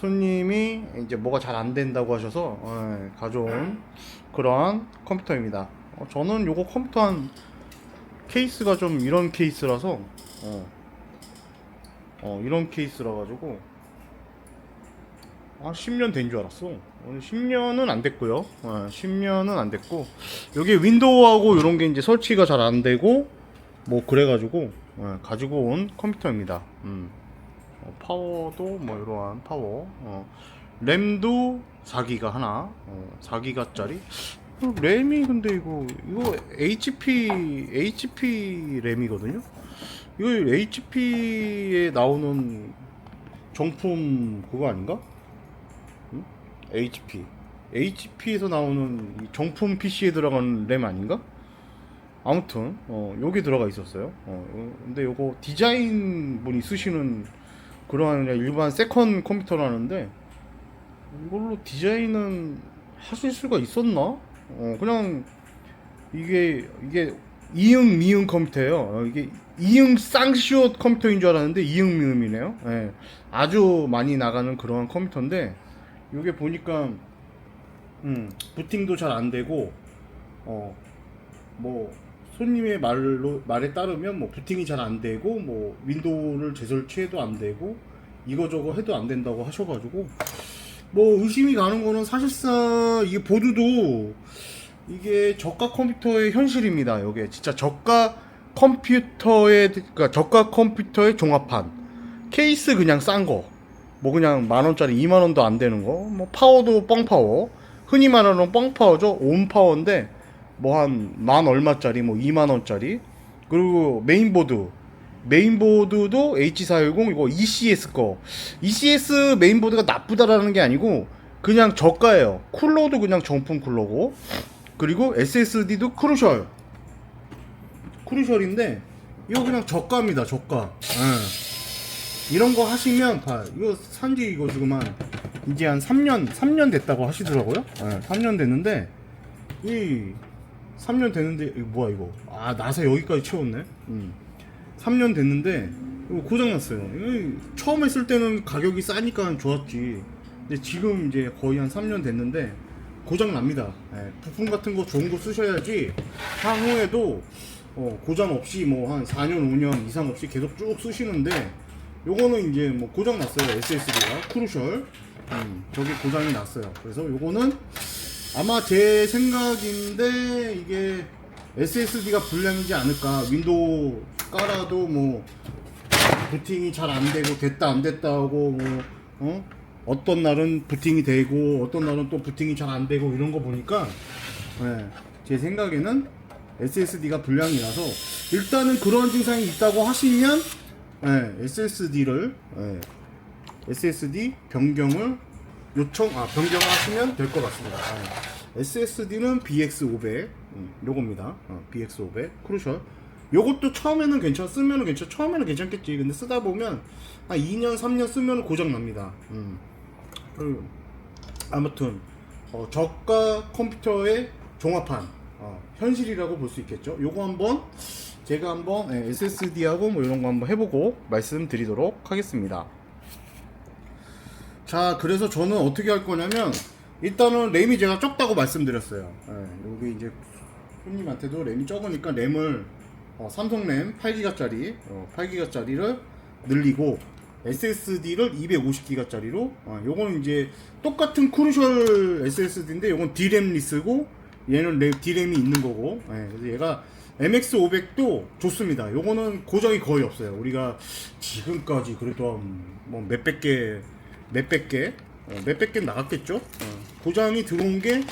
손님이 이제 뭐가 잘 안 된다고 하셔서 예, 가져온 그러한 컴퓨터입니다. 어, 저는 요거 컴퓨터 한 케이스가 좀 이런 케이스라서 어, 어, 이런 케이스라 가지고 한 10년 된 줄 알았어. 어, 10년은 안 됐고요. 어, 10년은 안 됐고 여기 윈도우하고 이런 게 이제 설치가 잘 안 되고 뭐 그래가지고 어, 가지고 온 컴퓨터입니다. 음. 어, 파워도 뭐 이러한 파워. 어, 램도 4기가 하나. 어, 4기가짜리. 어, 램이 근데 이거 이거 HP HP 램이거든요. 이거 HP에 나오는 정품 그거 아닌가? 응? HP. HP에서 나오는 이 정품 PC에 들어가는 램 아닌가? 아무튼 어 여기 들어가 있었어요. 어 요- 근데 요거 디자인 분이 쓰시는 그러한 그냥 일반 세컨 컴퓨터라는데 이걸로 디자인은 하실 수가 있었나? 어 그냥 이게 이게 이응 미응 컴퓨터예요. 어, 이게 이응 쌍시옷 컴퓨터인 줄 알았는데 이응 미응이네요. 예. 아주 많이 나가는 그런 컴퓨터인데 이게 보니까 음, 부팅도 잘 안 되고 어뭐 손님의 말로 말에 따르면 뭐 부팅이 잘 안 되고 뭐 윈도우를 재설치해도 안 되고 이거저거 해도 안 된다고 하셔가지고 뭐 의심이 가는 거는 사실상 이게 보드도 이게 저가 컴퓨터의 현실입니다. 이게 진짜 저가 컴퓨터의 그러니까 저가 컴퓨터의 종합판 케이스 그냥 싼 거. 뭐 그냥 만 원짜리 2만 원도 안 되는 거. 뭐 파워도 뻥 파워. 흔히 말하는 뻥 파워죠. 온 파워인데 뭐 한 만 얼마짜리 뭐 2만 원짜리. 그리고 메인보드. 메인보드도 H410 이거 ECS 거. ECS 메인보드가 나쁘다라는 게 아니고 그냥 저가예요. 쿨러도 그냥 정품 쿨러고. 그리고 SSD도 크루셜. 크루셜인데 이거 그냥 저가입니다. 저가. 예. 이런 거 하시면 봐. 이거 산지 이거 지금 한 이제 한 3년 3년 됐다고 하시더라고요. 예, 3년 됐는데 이 3년 됐는데 이거 뭐야 이거? 아 나사 여기까지 채웠네. 음. 3년 됐는데 이거 고장 났어요. 이거 처음에 쓸 때는 가격이 싸니까 좋았지. 근데 지금 이제 거의 한 3년 됐는데 고장 납니다. 예, 부품 같은 거 좋은 거 쓰셔야지 향후에도 어, 고장 없이 뭐 한 4년 5년 이상 없이 계속 쭉 쓰시는데 요거는 이제 뭐 고장 났어요 SSD가 크루셜 음, 저게 고장이 났어요 그래서 요거는 아마 제 생각인데 이게 SSD가 불량이지 않을까 윈도우 깔아도 뭐 부팅이 잘 안 되고 됐다 안 됐다 하고 뭐 어? 어떤 날은 부팅이 되고 어떤 날은 또 부팅이 잘 안 되고 이런 거 보니까 예, 제 생각에는 SSD가 불량이라서 일단은 그런 증상이 있다고 하시면 예, SSD를 예, SSD 변경을 요청 아 변경을 하시면 될 것 같습니다. 예. SSD는 BX500 음, 요겁니다. 어, BX500 크루셜 요것도 처음에는 괜찮 쓰면은 괜찮 처음에는 괜찮겠지. 근데 쓰다 보면 한 2년 3년 쓰면 고장 납니다. 음. 그리고 아무튼 어, 저가 컴퓨터의 종합판 어, 현실이라고 볼 수 있겠죠. 요거 한번 제가 한번 예, SSD하고 뭐 이런 거 한번 해보고 말씀드리도록 하겠습니다. 자, 그래서 저는 어떻게 할 거냐면 일단은 램이 제가 적다고 말씀드렸어요. 예, 여기 이제 손님한테도 램이 적으니까 램을 어, 삼성 램 8기가짜리 어, 8기가짜리를 늘리고 SSD를 250기가짜리로 어, 요거는 이제 똑같은 크루셜 SSD인데 요건 D램 리스고 얘는 램, D램이 있는 거고 예, 그래서 얘가 MX500도 좋습니다. 요거는 고정이 거의 없어요. 우리가 지금까지 그래도 한 뭐 몇백 개 몇백 개 어, 몇백 개 나갔겠죠? 어, 고장이 들어온 게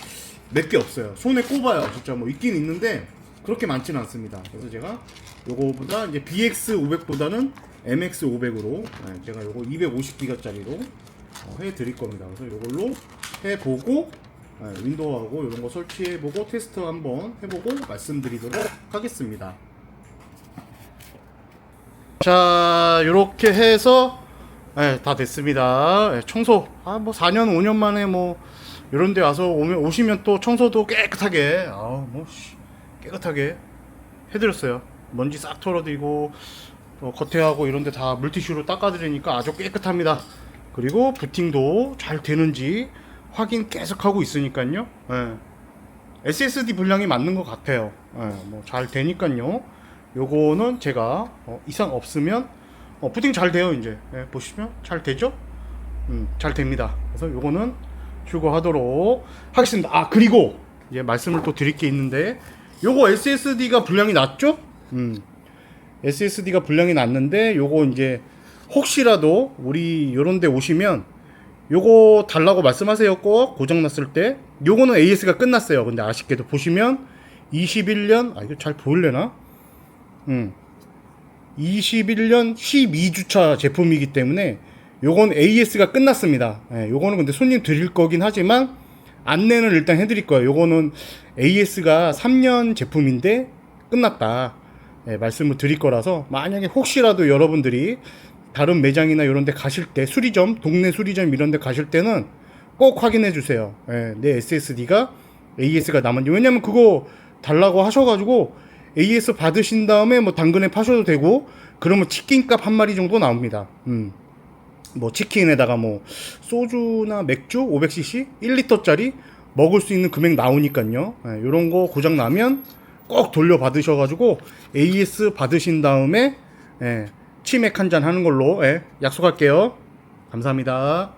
몇 개 없어요. 손에 꼽아요. 진짜 뭐 있긴 있는데 그렇게 많지는 않습니다. 그래서 제가 요거보다 이제 BX500보다는 MX500으로 제가 요거 250기가짜리로 해 드릴 겁니다. 그래서 요걸로 해 보고 예, 윈도우하고 이런 거 설치해 보고 테스트 한번 해보고 말씀드리도록 하겠습니다. 자, 이렇게 해서 예, 다 됐습니다. 예, 청소 아 뭐 4년 5년 만에 뭐 이런 데 와서 오면 오시면 또 청소도 깨끗하게 아뭐 깨끗하게 해드렸어요. 먼지 싹 털어드리고 어, 겉에하고 이런 데 다 물티슈로 닦아드리니까 아주 깨끗합니다. 그리고 부팅도 잘 되는지 확인 계속 하고 있으니까요. 예. SSD 분량이 맞는 것 같아요. 예, 뭐잘 되니까요. 요거는 제가 어, 이상 없으면 어, 부팅 잘 돼요 이제 예, 보시면 잘 되죠? 음, 잘 됩니다. 그래서 요거는 출고하도록 하겠습니다. 아 그리고 이제 말씀을 또 드릴 게 있는데 요거 SSD가 분량이 낮죠? 음, SSD가 분량이 났는데 요거 이제 혹시라도 우리 요런 데 오시면 요거 달라고 말씀하세요 꼭 고장 났을 때 요거는 AS가 끝났어요 근데 아쉽게도 보시면 21년 아 이거 잘 보일래나 음 21년 12주차 제품이기 때문에 요건 AS가 끝났습니다 예, 요거는 근데 손님 드릴 거긴 하지만 안내는 일단 해드릴 거예요 요거는 AS가 3년 제품인데 끝났다 예, 말씀을 드릴 거라서 만약에 혹시라도 여러분들이 다른 매장이나 이런 데 가실 때 수리점, 동네 수리점 이런 데 가실 때는 꼭 확인해 주세요. 예, 내 SSD가 AS가 남았는지. 왜냐면 그거 달라고 하셔가지고 AS 받으신 다음에 뭐 당근에 파셔도 되고 그러면 치킨값 한 마리 정도 나옵니다. 음. 뭐 치킨에다가 뭐 소주나 맥주 500cc 1리터짜리 먹을 수 있는 금액 나오니까요. 예, 이런 거 고장 나면 꼭 돌려 받으셔가지고 AS 받으신 다음에 예, 치맥 한 잔 하는 걸로 예, 약속할게요. 감사합니다.